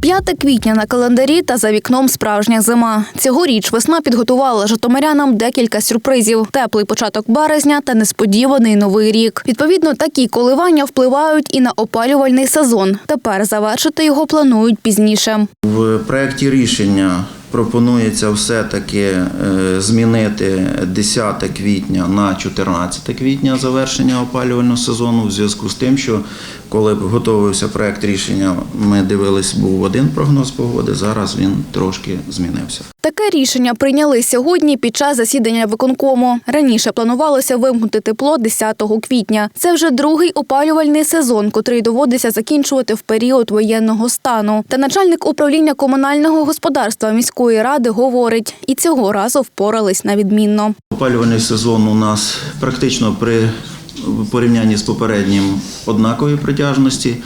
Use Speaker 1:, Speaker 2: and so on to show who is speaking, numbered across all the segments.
Speaker 1: 5 квітня на календарі та за вікном справжня зима. Цьогоріч весна підготувала житомирянам декілька сюрпризів: теплий початок березня та несподіваний новий рік. Відповідно, такі коливання впливають і на опалювальний сезон. Тепер завершити його планують пізніше.
Speaker 2: В проєкті рішення пропонується все-таки е, змінити 10 квітня на 14 квітня завершення опалювального сезону в зв'язку з тим, що коли готувався проект рішення, ми дивились, був один прогноз погоди, зараз він трошки змінився.
Speaker 1: Таке рішення прийняли сьогодні під час засідання виконкому. Раніше планувалося вимкнути тепло 10 квітня. Це вже другий опалювальний сезон, котрий доводиться закінчувати в період воєнного стану. Та начальник управління комунального господарства міської ради говорить, і цього разу впорались на відмінно.
Speaker 2: Опалювальний сезон у нас практично при порівнянні з попереднім однакової протяжності.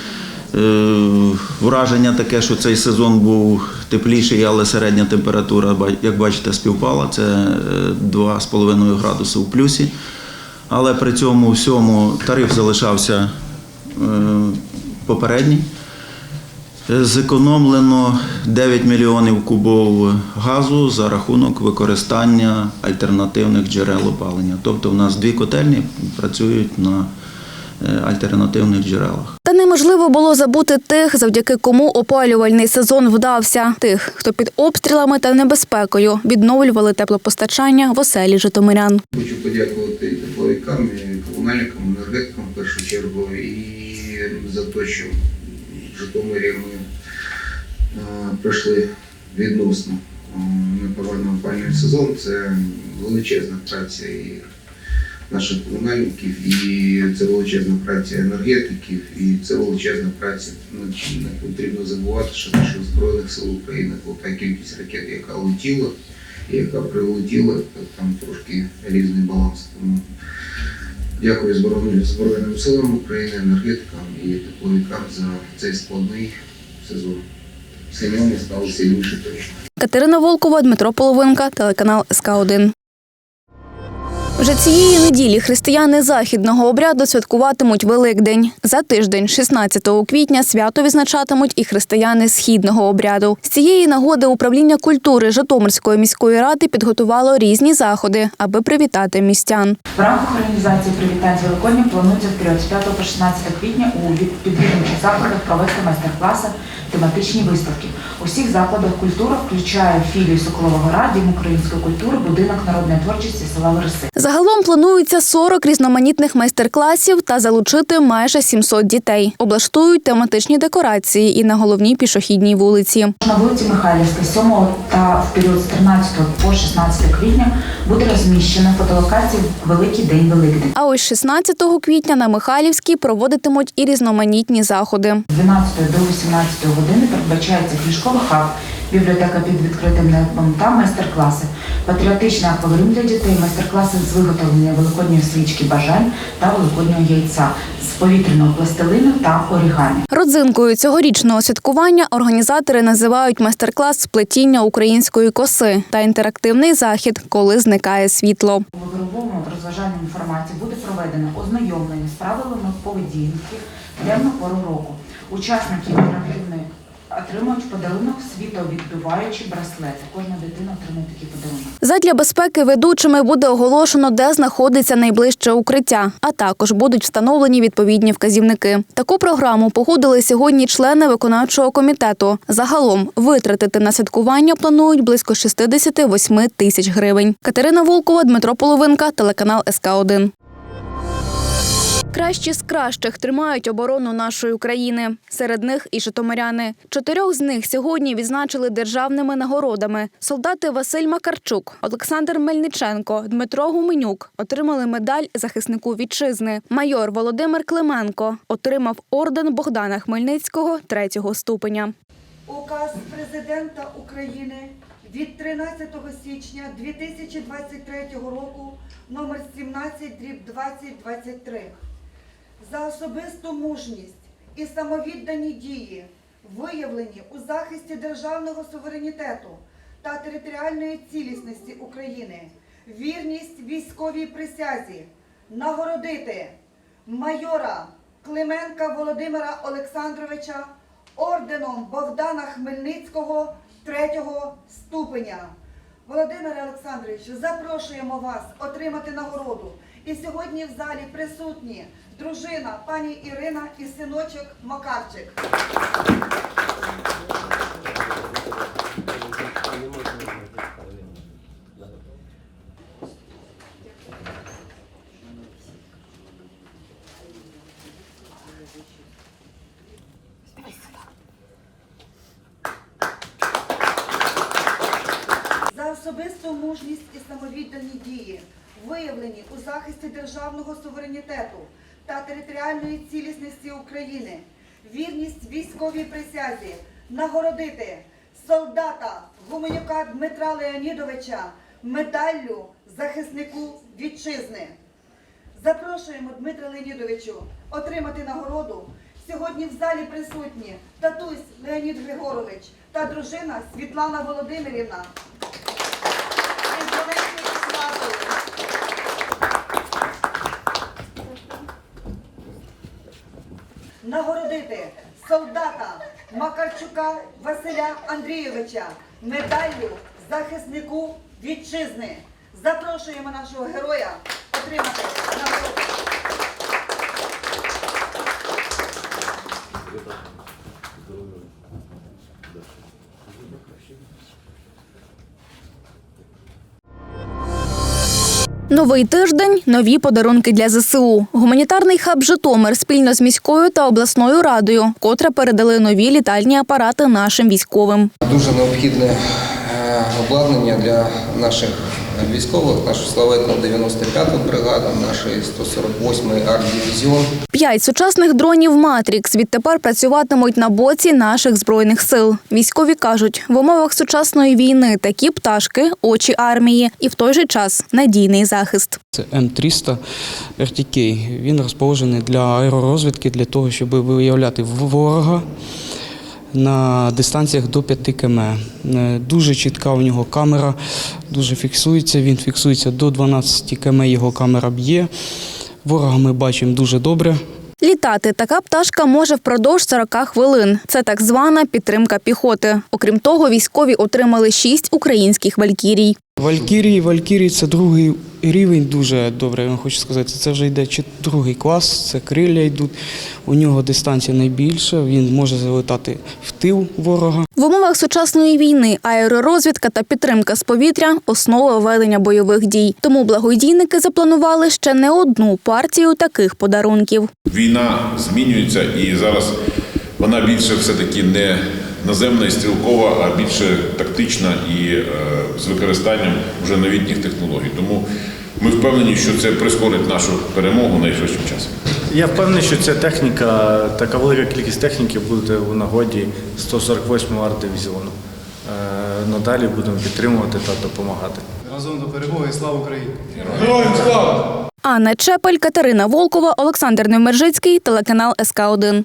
Speaker 2: Е, Враження таке, що цей сезон був тепліший, але середня температура, як бачите, співпала. Це е, 2,5 градуси в плюсі. Але при цьому всьому тариф залишався е, попередній. Зекономлено 9 мільйонів кубов газу за рахунок використання альтернативних джерел опалення. Тобто в нас дві котельні працюють на е, альтернативних джерелах.
Speaker 1: Неможливо було забути тих, завдяки кому опалювальний сезон вдався. Тих, хто під обстрілами та небезпекою відновлювали теплопостачання в оселі житомирян.
Speaker 3: Хочу подякувати тепловикам, комунальникам, енергетикам в першу чергу, і за те, що в Житомирі ми е, пройшли відносно е, непоганий опалювальний сезон. Це величезна праця наших комунальників, і це величезна праця енергетиків, і це величезна праця. Ну, Не потрібно забувати, що наших Збройних сил України та кількість ракет, яка летіла, і яка прилетіла, там трошки різний баланс. Тому дякую Збройним, Збройним силам України, енергетикам і тепловикам за цей складний сезон. Сильно стало сильніше точно.
Speaker 1: Катерина Волкова, Дмитро Половинка, телеканал СК 1 Вже цієї неділі християни західного обряду святкуватимуть Великдень. За тиждень, 16 квітня, свято відзначатимуть і християни східного обряду. З цієї нагоди управління культури Житомирської міської ради підготувало різні заходи, аби привітати містян.
Speaker 4: В рамках організації привітань з Великоднем планується з 5 по 16 квітня у від- відвідувачних закладах провести майстер-класи, тематичні виставки. У всіх закладах культура включає філію Соколова Гора, Дім української культури, будинок народної творчості села Верси.
Speaker 1: Загалом планується 40 різноманітних майстер-класів та залучити майже 700 дітей. Облаштують тематичні декорації і на головній пішохідній вулиці.
Speaker 4: На вулиці Михайлівська 7 та в період з 13 по 16 квітня буде розміщена фотолокація Великий день Великдень.
Speaker 1: А ось 16 квітня на Михайлівській проводитимуть і різноманітні заходи.
Speaker 4: З 12 до 18 години передбачається книжковий хаб, бібліотека під відкритим небом та майстер-класи, патріотичний акваріум для дітей, майстер-класи з виготовлення великодньої свічки бажань та великоднього яйця, з повітряного пластилину та орігамі.
Speaker 1: Родзинкою цьогорічного святкування організатори називають майстер-клас з плетіння української коси та інтерактивний захід, коли зникає світло.
Speaker 4: У ігровому розважальному форматі буде проведено ознайомлення з правилами поведінки темну пору року. Учасники інтерактивної отримують подарунок світовідбиваючі браслети. Кожна дитина отримує такий подарунок.
Speaker 1: Задля безпеки ведучими буде оголошено, де знаходиться найближче укриття, а також будуть встановлені відповідні вказівники. Таку програму погодили сьогодні члени виконавчого комітету. Загалом витратити на святкування планують близько 68 тисяч гривень. Катерина Волкова, Дмитро Половинка, телеканал СК 1 Кращі з кращих тримають оборону нашої України. Серед них і житомиряни. Чотирьох з них сьогодні відзначили державними нагородами. Солдати Василь Макарчук, Олександр Мельниченко, Дмитро Гуменюк отримали медаль захиснику вітчизни. Майор Володимир Клименко отримав орден Богдана Хмельницького третього ступеня.
Speaker 5: Указ президента України від 13 січня 2023 року номер 17 дріб 2023 за особисту мужність і самовіддані дії, виявлені у захисті державного суверенітету та територіальної цілісності України, вірність військовій присязі, нагородити майора Клименка Володимира Олександровича орденом Богдана Хмельницького третього ступеня. Володимире Олександровичу, запрошуємо вас отримати нагороду. І сьогодні в залі присутні дружина пані Ірина і синочок Макарчик. за особисту мужність і самовіддані дії, виявлені у захисті державного суверенітету та територіальної цілісності України, вірність військовій присязі, нагородити солдата Гуменюка Дмитра Леонідовича медаллю захиснику вітчизни. Запрошуємо Дмитра Леонідовичу отримати нагороду. Сьогодні в залі присутні татусь Леонід Григорович та дружина Світлана Володимирівна. Нагородити солдата Макарчука Василя Андрійовича медаллю захиснику вітчизни. Запрошуємо нашого героя отримати нагороду.
Speaker 1: Новий тиждень нові подарунки для ЗСУ. Гуманітарний хаб Житомир спільно з міською та обласною радою, котре передали нові літальні апарати нашим військовим.
Speaker 6: Дуже необхідне е, обладнання для наших військових, нашу славетну 95-ту бригаду, нашої 148-ї арт-дивізіон.
Speaker 1: П'ять сучасних дронів Матрікс відтепер працюватимуть на боці наших збройних сил. Військові кажуть, в умовах сучасної війни такі пташки очі армії, і в той же час надійний захист.
Speaker 7: Це М300 RTK. Він розположений для аеророзвідки, для того, щоб виявляти ворога на дистанціях до 5 км. Е, Дуже чітка у нього камера, дуже фіксується. Він фіксується до 12 км, його камера б'є. Ворога ми бачимо дуже добре.
Speaker 1: Літати така пташка може впродовж 40 хвилин. Це так звана підтримка піхоти. Окрім того, військові отримали шість українських валькірій.
Speaker 7: Валькірії, Валькірії це другий рівень, дуже добре, я вам хочу сказати. Це вже йде другий клас, це крилля йдуть. У нього дистанція найбільша, він може залетати в тил ворога.
Speaker 1: В умовах сучасної війни аеророзвідка та підтримка з повітря основа ведення бойових дій. Тому благодійники запланували ще не одну партію таких подарунків.
Speaker 8: Війна змінюється і зараз вона більше все-таки не наземна і стрілкова, а більше тактична і е, з використанням вже новітніх технологій. Тому ми впевнені, що це прискорить нашу перемогу найшвидшим часом.
Speaker 9: Я впевнений, що ця техніка, така велика кількість техніки буде у нагоді 148-го арт-дивізіону. Е, Надалі будемо підтримувати та допомагати.
Speaker 10: Разом до перемоги. Слава Україні!
Speaker 1: Анна Чепель, Катерина Волкова, Олександр Немержицький, телеканал СК 1